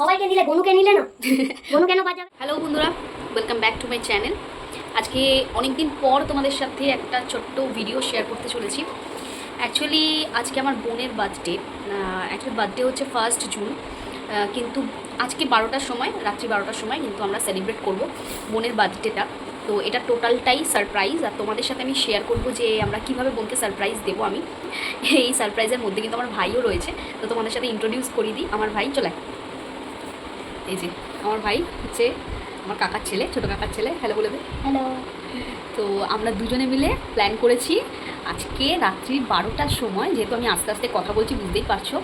সবাইকে নিলে গনুকে নিলে না? গনু কেন বাজাবে? হ্যালো বন্ধুরা welcome back to my channel আজকে অনেক দিন পর তোমাদের সাথে একটা ছোট্ট ভিডিও শেয়ার করতে চলেছি। অ্যাকচুয়ালি আজকে আমার বোনের বার্থডে অ্যাকচুয়ালি বার্থডে হচ্ছে ফার্স্ট জুন কিন্তু আজকে বারোটার সময়, রাত্রি বারোটার সময় কিন্তু আমরা সেলিব্রেট করব বোনের বার্থডেটা তো এটা টোটালটাই সারপ্রাইজ আর তোমাদের সাথে আমি শেয়ার করব যে আমরা কীভাবে বোনকে সারপ্রাইজ দেবো আমি। এই সারপ্রাইজের মধ্যে কিন্তু আমার ভাইও রয়েছে, তো তোমাদের সাথে ইন্ট্রোডিউস করিয়ে দিই। আমার ভাই, চলে। এই যে আমার ভাই হচ্ছে আমার কাকার ছেলে ছোটো কাকার ছেলে। হ্যালো বলে দে। হ্যালো তো আমরা দুজনে মিলে প্ল্যান করেছি আজকে রাত্রি বারোটার সময় যেহেতু আমি আস্তে আস্তে কথা বলছি বুঝতেই পারছ।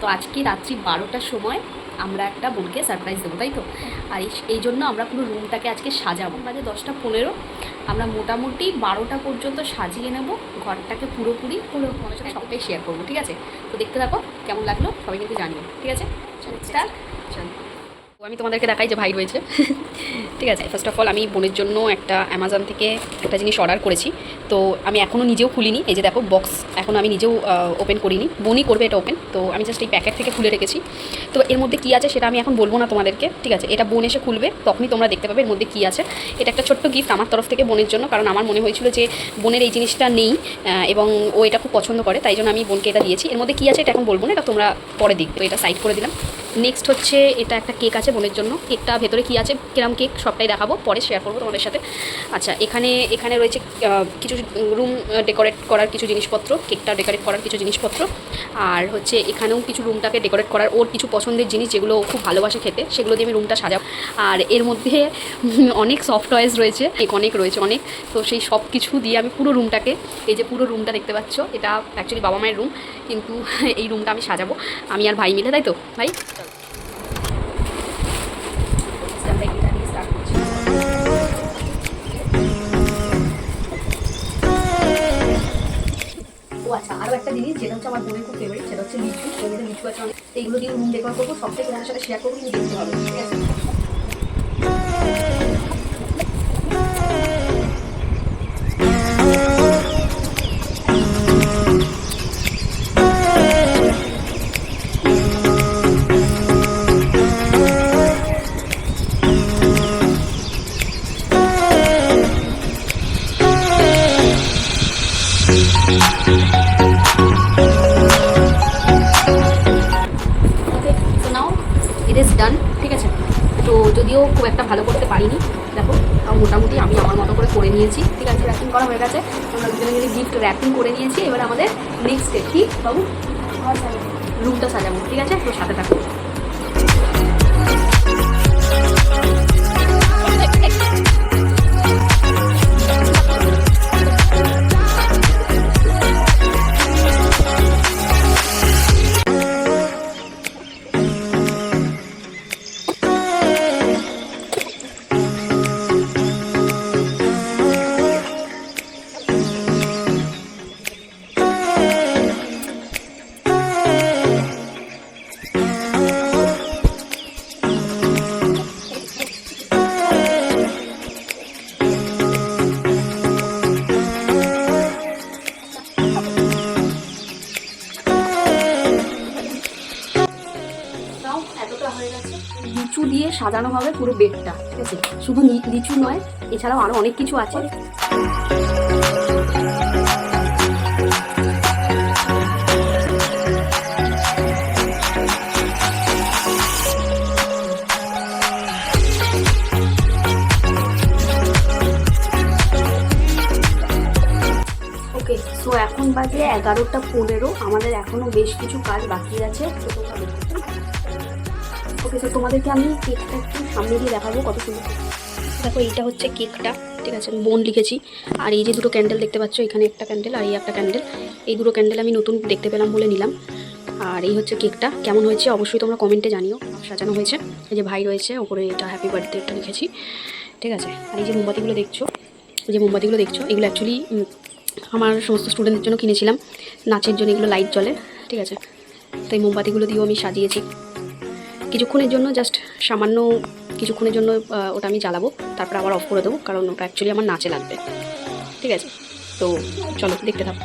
তো আজকে রাত্রি বারোটার সময় আমরা একটা বোনকে সারপ্রাইজ দেবো তাই তো? আর এই- জন্য আমরা পুরো রুমটাকে আজকে সাজাবো। বাজে দশটা পনেরো। আমরা মোটামুটি বারোটা পর্যন্ত সাজিয়ে নেব। ঘরটাকে পুরোপুরি পুরো তোমাদের সাথে সবটাই শেয়ার করব ঠিক আছে? তো দেখতে থাকো কেমন লাগল সবাই কিন্তু জানিও ঠিক আছে? চলো চলো। আমি তোমাদেরকে দেখাই যে ভাই রয়েছে। ঠিক আছে ফার্স্ট অফ অল আমি বোনের জন্য একটা অ্যামাজন থেকে একটা জিনিস অর্ডার করেছি। তো আমি এখনও নিজেও খুলিনি। এই যে দেখো বক্স এখনও আমি নিজেও ওপেন করিনি। বোনই করবে এটা ওপেন তো আমি জাস্ট এই প্যাকেট থেকে খুলে রেখেছি। তো এর মধ্যে কী আছে সেটা আমি এখন বলব না তোমাদেরকে, ঠিক আছে? এটা বোন এসে খুলবে, তখনই তোমরা দেখতে পাবে এর মধ্যে কী আছে। এটা একটা ছোট্ট গিফট আমার তরফ থেকে বোনের জন্য, কারণ আমার মনে হয়েছিল যে বোনের এই জিনিসটা নেই এবং ও এটা খুব পছন্দ করে, তাই জন্য আমি বোনকে এটা দিয়েছি। এর মধ্যে কী আছে এটা এখন বলব না, এটা তোমরা পরে তো এটা সাইড করে দিলাম। নেক্সট হচ্ছে এটা একটা কেক আছে বোনের জন্য। কেকটা ভেতরে কী আছে? কিরম কেক সবটাই দেখাবো, পরে শেয়ার করব তোমাদের সাথে। আচ্ছা এখানে এখানে রয়েছে কিছু রুম ডেকোরেট করার কিছু জিনিসপত্র কেকটা ডেকোরেট করার কিছু জিনিসপত্র। আর হচ্ছে এখানেও কিছু রুমটাকে ডেকোরেট করার, ওর কিছু পছন্দের জিনিস যেগুলো খুব ভালোবাসে খেতে, সেগুলো দিয়ে আমি রুমটা সাজাবো। আর এর মধ্যে অনেক সফট টয়েস রয়েছে অনেক রয়েছে অনেক। তো সেই সব কিছু দিয়ে আমি পুরো রুমটাকে এই যে পুরো রুমটা দেখতে পাচ্ছ, এটা অ্যাকচুয়ালি বাবা মায়ের রুম কিন্তু এই রুমটা আমি সাজাবো। আমি আর ভাই মিলে, তাই তো? ভাই? আচ্ছা আরও একটা জিনিস, যেটা হচ্ছে আমার বোনের খুব ফেভারিট সেটা হচ্ছে লিচু। লিচু আছে তো এইগুলো দিয়ে রুম ডেকোর করব সবটাই তোমাদের সাথে শেয়ার করব দেখতে হবে ঠিক আছে? একটা ভালো করতে পারিনি। দেখো মোটামুটি আমি আমার মতো করে করে নিয়েছি। ঠিক আছে র্যাপিং করা হয়ে গেছে। আমরা দুজনে যদি গিফট র্যাপিং করে নিয়েছি। এবার আমাদের নেক্সট স্টেপ কি? বাবু? রুমটা সাজাবো। ঠিক আছে? তো সাথে থাকো সাজানো হবে পুরো বেডটা, ঠিক আছে? শুধু লিচু নয়, এছাড়াও আরও অনেক কিছু আছে। এখন বাজে এগারোটা পনেরো। আমাদের এখনও বেশ কিছু কাজ বাকি আছে। ওকে স্যার তোমাদেরকে আমি কেকটা একটু সামনে দিয়ে দেখাবো কত সুন্দর দেখো, এইটা হচ্ছে কেকটা ঠিক আছে? বোন লিখেছি। আর এই যে দুটো ক্যান্ডেল দেখতে পাচ্ছ, এখানে একটা ক্যান্ডেল আর এই একটা ক্যান্ডেল এই দুটো ক্যান্ডেল আমি নতুন দেখতে পেলাম বলে নিলাম। আর এই হচ্ছে কেকটা কেমন হয়েছে অবশ্যই তোমরা কমেন্টে জানিও। সাজানো হয়েছে। এই যে ভাই রয়েছে, ওপরে এটা হ্যাপি বার্থডে একটা লিখেছি। ঠিক আছে? আর এই যে মোমবাতিগুলো দেখছ যে মোমবাতিগুলো দেখছ, এগুলো অ্যাকচুয়ালি আমার সমস্ত স্টুডেন্টদের জন্য কিনেছিলাম। নাচের জন্য এগুলো লাইট জ্বলে। ঠিক আছে? তো এই মোমবাতিগুলো দিয়েও আমি সাজিয়েছি। কিছুক্ষণের জন্য জাস্ট সামান্য কিছুক্ষণের জন্য ওটা আমি জ্বালাবো। তারপর আবার অফ করে দেবো, কারণ ওটা অ্যাকচুয়ালি আমার নাচে লাগবে। ঠিক আছে? তো চলো, দেখতে থাকো।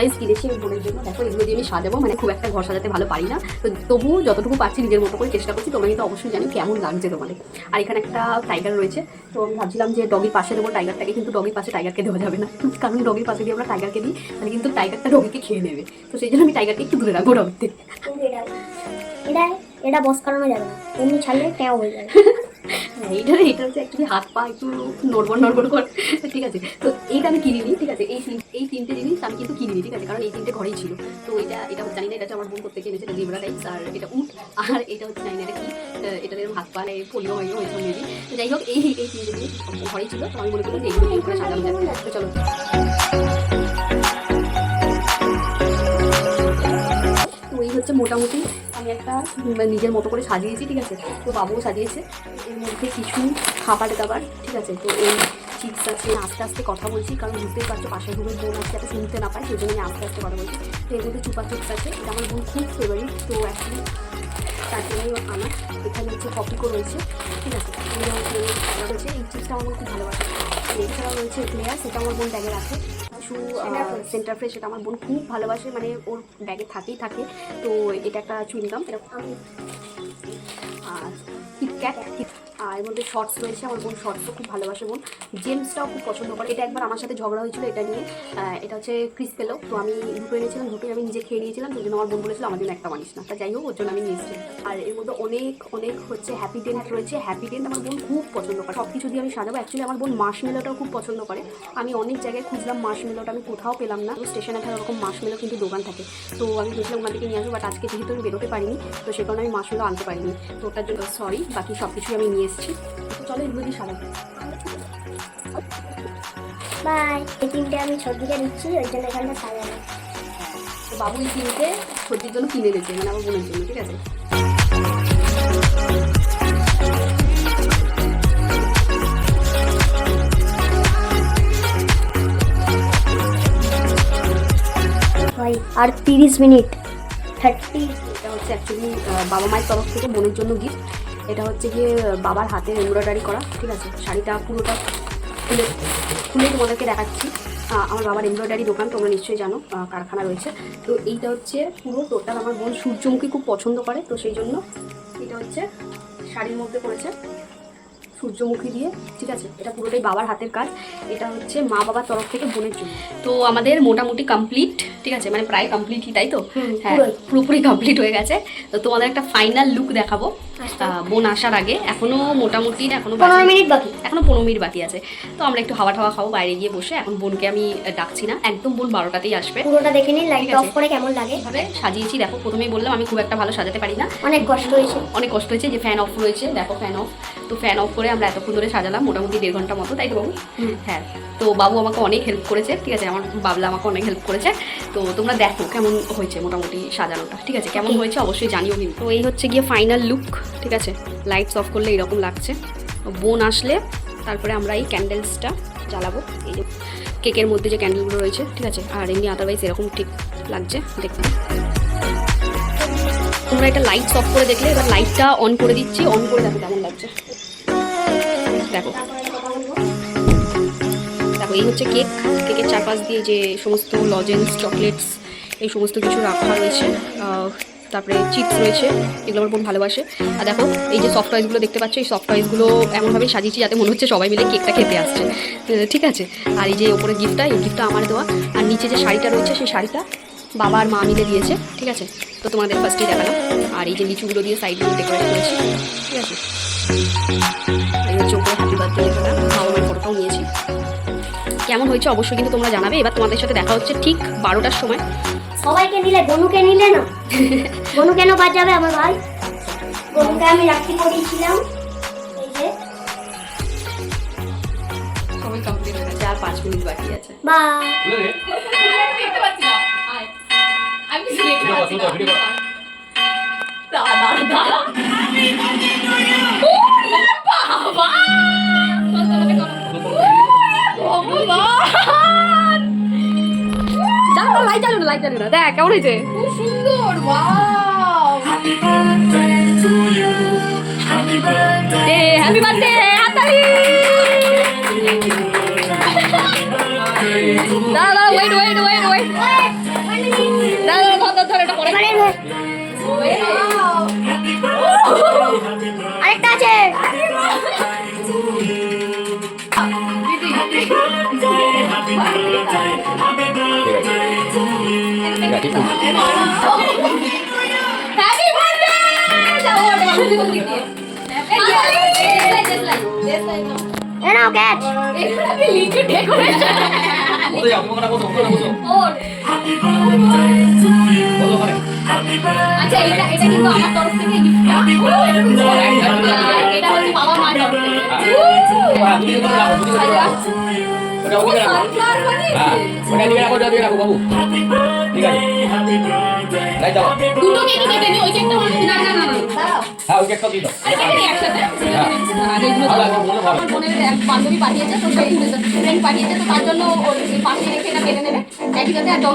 টয়েস কিনেছি আমি বোনের জন্য দেখো এগুলো দিয়ে আমি সাজাবো মানে খুব একটা ঘর সাজাতে ভালো পারি না। তো তবুও যতটুকু পারছি নিজের মতো করে চেষ্টা করছি তোমরা কিন্তু অবশ্যই জানি কেমন লাগছে তোমাদের। আর এখানে একটা টাইগার রয়েছে তো আমি ভাবছিলাম যে ডগির পাশে দেবো টাইগারটাকে কিন্তু ডগির পাশে টাইগারকে দেওয়া যাবে না। কারণ ডগির পাশে দিয়ে আমরা টাইগারকে দিই তাহলে কিন্তু টাইগারটা ডগিকে খেয়ে নেবে। তো সেই জন্য আমি টাইগারকে একটু দূরে রাখব ডগিতে এটা এটা বস করানো যাবে না। এমনি ছাড়লে ট্যাও হয়ে যাবে। এইটা এটা হচ্ছে অ্যাকচুয়ালি হাত পা একটু নড়বড় নড়বড় করে। ঠিক আছে, তো এইটা আমি কিনিনি, ঠিক আছে, এই এই তিনটে জিনিস আমি কিন্তু কিনিনি, ঠিক আছে, কারণ এই তিনটে ঘরেই ছিল। তো এটা এটা জানি না, এটা আমার বোন করতে কিনেছে এটা জিবরা টাইপস আর এটা উট, আর এটা হচ্ছে, জানি না, এটা কি এটা এরকম হাত পা পোলিও হয়ে হয়েছে মেবি যাই হোক, এই এই তিনটে জিনিস ঘরেই ছিল, তো আমি মনে করলাম যে এইগুলো সাজানো যাবে তো চলো। হচ্ছে মোটামুটি আমি একটা নিজের মতো করে সাজিয়েছি, ঠিক আছে? তো বাবুও সাজিয়েছে। এর মধ্যে কিছু খাবার দাবার, ঠিক আছে? তো এই চিপস আছে, আস্তে আস্তে কথা বলছি, কারণ বুঝতেই পারছ পাশের ঘুমের বোন আছে যাতে শুনতে না পায় সেই জন্য আমি আস্তে আস্তে কথা বলছি। তো এর মধ্যে চুপা চিপস আছে, এটা আমার বোন খুব ফেভারিট তো অ্যাকচুয়ালি তার জন্যই আনা এখানে হচ্ছে কপিকো রয়েছে, ঠিক আছে? এই চিপসটা আমার খুব ভালোবাসে। এছাড়াও রয়েছে ফ্লেয়ার সেটা আমার বোন ব্যাগে রাখে। কিছু সেন্টার ফ্রেশ সেটা আমার বোন খুব ভালোবাসে মানে ওর ব্যাগে থাকেই থাকে। তো এটা একটা চুইংগাম এরকম আর কিটক্যাট আর এর মধ্যে শর্টস রয়েছে, আমার বোন শর্টসও খুব ভালোবাসে বোন। জেমসটাও খুব পছন্দ করে। এটা একবার আমার সাথে ঝগড়া হয়েছিল এটা নিয়ে। এটা হচ্ছে ক্রিস পেল তো আমি দুটো এনেছিলাম দুটোই আমি নিজে খেয়ে নিয়েছিলাম, সেই জন্য আমার বোন বলেছিল, আমার জন্য একটা মানিস না। তা যাই হোক, ওর জন্য আমি নিয়েছি। আর এর মধ্যে অনেক অনেক হচ্ছে হ্যাপি ডেন্ট রয়েছে। হ্যাপি ডেন্ট আমার বোন খুব পছন্দ করে। সব কিছু দিয়ে আমি সাজাবো। অ্যাকচুয়ালি আমার বোন মার্শমেলোটাও খুব পছন্দ করে। আমি অনেক জায়গায় খুঁজলাম মার্শমেলোটা আমি কোথাও পেলাম না। স্টেশনে থাকা ওরকম মার্শমেলো কিন্তু দোকান থাকে। তো আমি ভেবেছিলাম ওখান থেকে নিয়ে আসব বাট আজকে যেহেতু আমি বেরোতে পারিনি, তো সে কারণে আমি মার্শমেলো আনতে পারিনি। তো ওটার জন্য সরি বাকি সব কিছুই আমি নিয়ে এসেছি। তো চলো এগুলো দিয়ে সাজাবো বাই এই তিনটে আমি দিচ্ছি ওই জন্য এখানটা সাজানো তো বাবু এই সর্দির জন্য কিনে দিয়েছে মানে আমার বোনের জন্য ঠিক আছে? হয় আর তিরিশ মিনিট। থার্টি এটা হচ্ছে অ্যাকচুয়ালি বাবা মায়ের তরফ থেকে বোনের জন্য গিফট এটা হচ্ছে গিয়ে বাবার হাতে এমব্রয়ডারি করা, ঠিক আছে? শাড়িটা পুরোটা খুলে খুলে তোমাদেরকে দেখাচ্ছি। আমার বাবার এমব্রয়ডারি দোকান, তোমরা নিশ্চয়ই জানো কারখানা রয়েছে। তো এইটা হচ্ছে পুরো টোটাল আমার বোন সূর্যমুখী খুব পছন্দ করে, তো সেই জন্য এটা হচ্ছে শাড়ির মধ্যে পড়েছে। সূর্যমুখী দিয়ে ঠিক আছে? এটা পুরোটাই বাবার হাতের কাজ। এটা হচ্ছে মা বাবার তরফ থেকে বোনের জন্য। তো আমাদের মোটামুটি কমপ্লিট ঠিক আছে? মানে প্রায় কমপ্লিটই তাই তো? হ্যাঁ পুরোপুরি কমপ্লিট হয়ে গেছে। তো তোমাদের একটা ফাইনাল লুক দেখাবো। আচ্ছা। বোন আসার আগে। এখনও মোটামুটি এখনও পনেরো মিনিট বাকি। এখনও পনেরো মিনিট বাকি আছে। তো আমরা একটু হাওয়া টাওয়া খাব বাইরে গিয়ে বসে। এখন বোনকে আমি ডাকছি না। একদম বোন বারোটাতেই আসবে। পুরোটা দেখে নিন লাইট অফ করে কেমন লাগে। এভাবে সাজিয়েছি। দেখো প্রথমেই বললাম আমি খুব একটা ভালো সাজাতে পারি না। অনেক কষ্ট হয়েছে। অনেক কষ্ট হয়েছে যে ফ্যান অফ রয়েছে। দেখো ফ্যান অফ তো ফ্যান অফ করে আমরা এতক্ষণ ধরে সাজালাম মোটামুটি দেড় ঘণ্টা মতো তাই তো বাবু? হ্যাঁ তো বাবু আমাকে অনেক হেল্প করেছে ঠিক আছে? আমার বাবলা আমাকে অনেক হেল্প করেছে। তো তোমরা দেখো কেমন হয়েছে মোটামুটি সাজানোটা ঠিক আছে? কেমন হয়েছে অবশ্যই জানিও কিন্তু। তো এই হচ্ছে গিয়ে ফাইনাল লুক ঠিক আছে? লাইটস অফ করলে এরকম লাগছে। বোন আসলে তারপরে আমরা এই ক্যান্ডেলসটা জ্বালাবো। এই যে কেকের মধ্যে যে ক্যান্ডেলগুলো রয়েছে ঠিক আছে? আর এমনি আদারওয়াইজ এরকম ঠিক লাগছে দেখতে। তোমরা এটা লাইটস অফ করে দেখলে এবার লাইটটা অন করে দিচ্ছি অন করে দেখো কেমন লাগছে। দেখো। দেখো, এই হচ্ছে কেক। কেকের চারপাশ দিয়ে যে সমস্ত লজেন্স চকলেটস এই সমস্ত কিছু রাখা রয়েছে। তারপরে চিপস রয়েছে, এগুলো আমার বোন ভালোবাসে। আর দেখো, এই যে সফট টয়েসগুলো দেখতে পাচ্ছ, এই সফট টয়েসগুলো এমনভাবে সাজিয়েছি যাতে মনে হচ্ছে সবাই মিলে কেকটা খেতে আসছে। ঠিক আছে? আর এই যে ওপরে গিফটটা এই গিফটটা আমার দেওয়া। আর নিচে যে শাড়িটা রয়েছে, সেই শাড়িটা বাবা আর মা মিলে দিয়েছে। ঠিক আছে? তো তোমাদের ফার্স্টেই দেখালাম। আর এই যে লিচুগুলো দিয়ে সাইড দিয়ে ডেকোরেট করেছি। ঠিক আছে? এই হ্যাপি বার্থডে লেখাটা বাবা ফটোটাও নিয়েছি। কেমন হয়েছে অবশ্যই কিন্তু তোমরা জানাবে। এবার তোমাদের সাথে দেখা হচ্ছে ঠিক বারোটার সময়। সবাইকে নিলে বনুকে নিলে না? বনু কেন বাজাবে আমার ভাই? বনুকে আমি রাখি পরিয়েছিলাম এই যে। সময় কমপ্লিট হয়ে গেছে আর পাঁচ মিনিট বাকি আছে। আমি না লাইট জ্বালে না দেখ কেমন হয়েছে খুব সুন্দর happy birthday Happy birthday, happy birthday, happy birthday. আচ্ছা এটা এটা কিন্তু আমার তরফ থেকে গিফটটা এটা হচ্ছে বাবা মার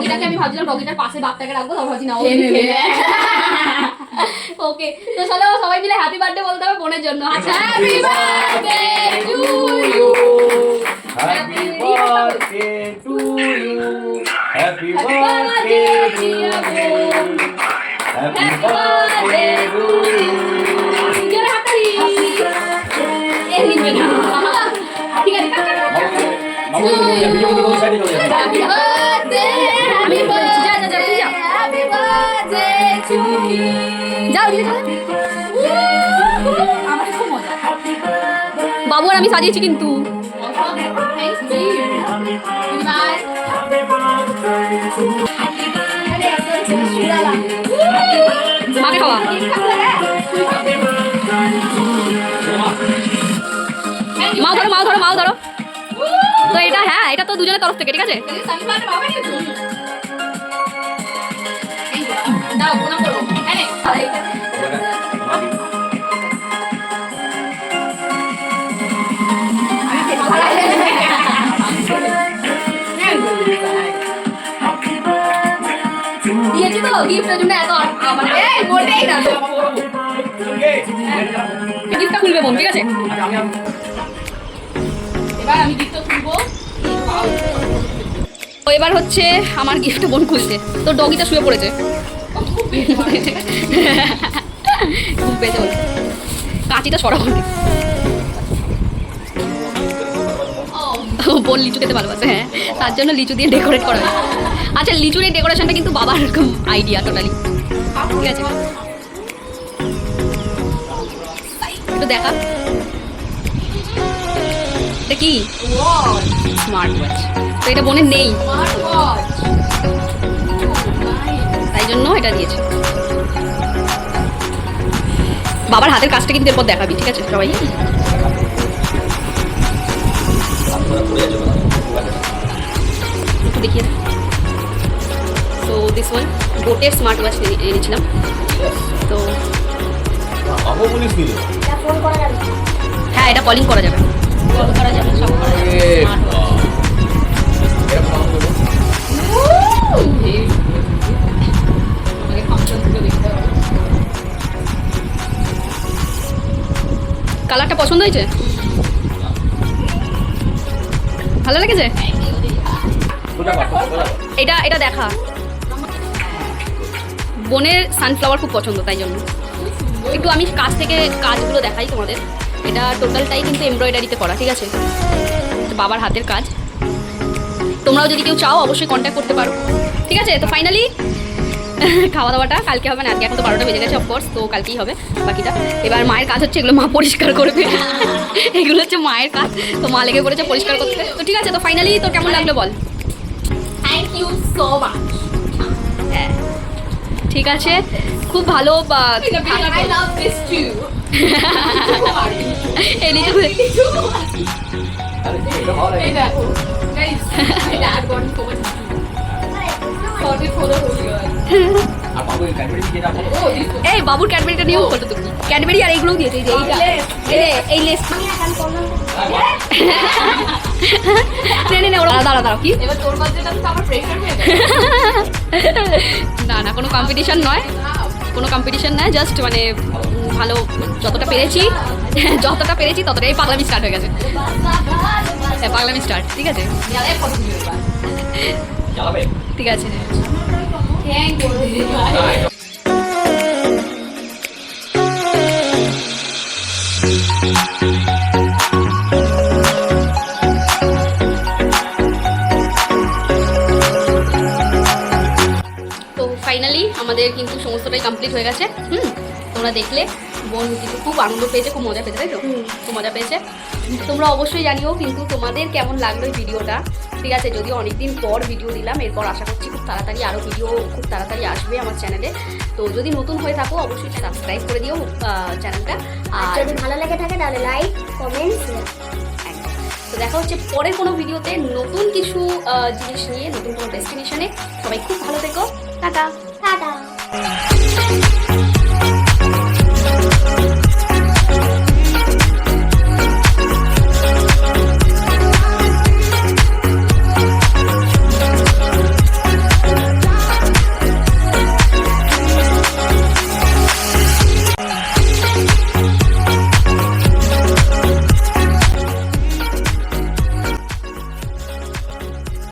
ওটা আমি ভাবছিলাম ডগিটার পাশে বাচ্চাকে রাখব ভাবছি না ও ওকে তো চলো সবাই মিলে হ্যাপি বার্থডে বলতে হবে বোনের জন্য আচ্ছা happy birthday to you happy birthday to you happy happy birthday birthday happy birthday to you জোরে হাততালি এই নিবে না ঠিক আছে কাট কাট কাট বাবু ভিডিও করতে কোন সাইডে চলে যাবে হ্যাপি বার্থডে হ্যাপি বার্থডে যা যা যা তুই যা হ্যাপি বার্থডে টু ইউ যাও দিদি যাও আমার খুব মজা বাবু আর আমি সাজিয়েছি কিন্তু এটা হ্যাঁ এটা তো দুজনের তরফ থেকে ঠিক আছে। দিয়েছি তো গিফটের জন্য এত মানে এই মোটেই না। গিফটটা খুলবে বোন ঠিক আছে? এবার তো এবার হচ্ছে আমার গিফট বোন খুলছে তো ডগিটা শুয়ে পড়েছে। কাঁচিটা সরা করে বোন লিচু খেতে ভালোবাসে হ্যাঁ? তার জন্য লিচু দিয়ে ডেকোরেট করা আচ্ছা লিচুর এই ডেকোরেশনটা কিন্তু বাবার আইডিয়া টোটালি ঠিক আছে? একটু দেখা। এটা কি? স্মার্ট ওয়াচ তো এটা বোনের নেই। তাই জন্য এটা দিয়েছে। বাবার হাতের কাজটা কিন্তু এরপর দেখাবি ঠিক আছে? সবাই। একটু দেখিয়ে তো দিস ওয়ান বোটের স্মার্ট ওয়াচ এনেছিলাম। তো হ্যাঁ এটা কলিং করা যাবে। কল করা যাবে সব করা কালারটা পছন্দ হয়েছে? ভালো লেগেছে? এটা এটা দেখা। বোনের সানফ্লাওয়ার খুব পছন্দ তাই জন্য। একটু আমি কাজ থেকে কাজগুলো দেখাই তোমাদের। এটা টোটালটাই কিন্তু এমব্রয়ডারিতে করা ঠিক আছে? বাবার হাতের কাজ। তোমরাও যদি কেউ চাও অবশ্যই কন্ট্যাক্ট করতে পারো। ঠিক আছে? তো ফাইনালি খাওয়া দাওয়াটা কালকে হবে না আজকে এখন তো বারোটা বেজে গেছে অফকোর্স তো কালকেই হবে বাকিটা। এবার মায়ের কাজ হচ্ছে এগুলো মা পরিষ্কার করবে। এগুলো হচ্ছে মায়ের কাজ। তো মা লেগে পড়েছে পরিষ্কার করতে। তো ঠিক আছে তো ফাইনালি তো কেমন লাগল বল? থ্যাংক ইউ সো মাচ ঠিক আছে? খুব ভালো বা. এই. আর বাবু এই বাবুর ক্যাডবেরিটা নিয়েও করতো তুমি ক্যাডবেরি আর এইগুলোও দিয়েছে এই যে এইটা। এই লেস। নে নে ওরা দাঁড়া দাঁড়া কি? এবার তোর বাচ্চাটা তো আমার প্রেশার হয়ে না না কোনো কম্পিটিশন নয়। কোনো কম্পিটিশন নয় জাস্ট মানে ভালো, যতটা পেরেছি যতটা পেরেছি, ততটাই পাগলামি স্টার্ট হয়ে গেছে। হ্যাঁ পাগলামি স্টার্ট ঠিক আছে? ঠিক আছে। তো ফাইনালি আমাদের কিন্তু সমস্তটাই কমপ্লিট হয়ে গেছে। হুম? তোমরা দেখলে বোন কিন্তু খুব আনন্দ পেয়েছে খুব মজা পেয়েছে তাই তো? খুব মজা পেয়েছে। তোমরা অবশ্যই জানিও কিন্তু তোমাদের কেমন লাগল ভিডিওটা। ঠিক আছে যদি অনেকদিন পর ভিডিও দিলাম এরপর আশা করছি খুব তাড়াতাড়ি আরও ভিডিও খুব তাড়াতাড়ি আসবে আমার চ্যানেলে তো যদি নতুন হয়ে থাকো অবশ্যই সাবস্ক্রাইব করে দিও চ্যানেলটা আর যদি ভালো লেগে থাকে তাহলে লাইক কমেন্ট তো দেখা হচ্ছে পরের কোনো ভিডিওতে নতুন কিছু জিনিস নিয়ে নতুন কোনো ডেস্টিনেশনে সবাই খুব ভালো থেকো। টাটা।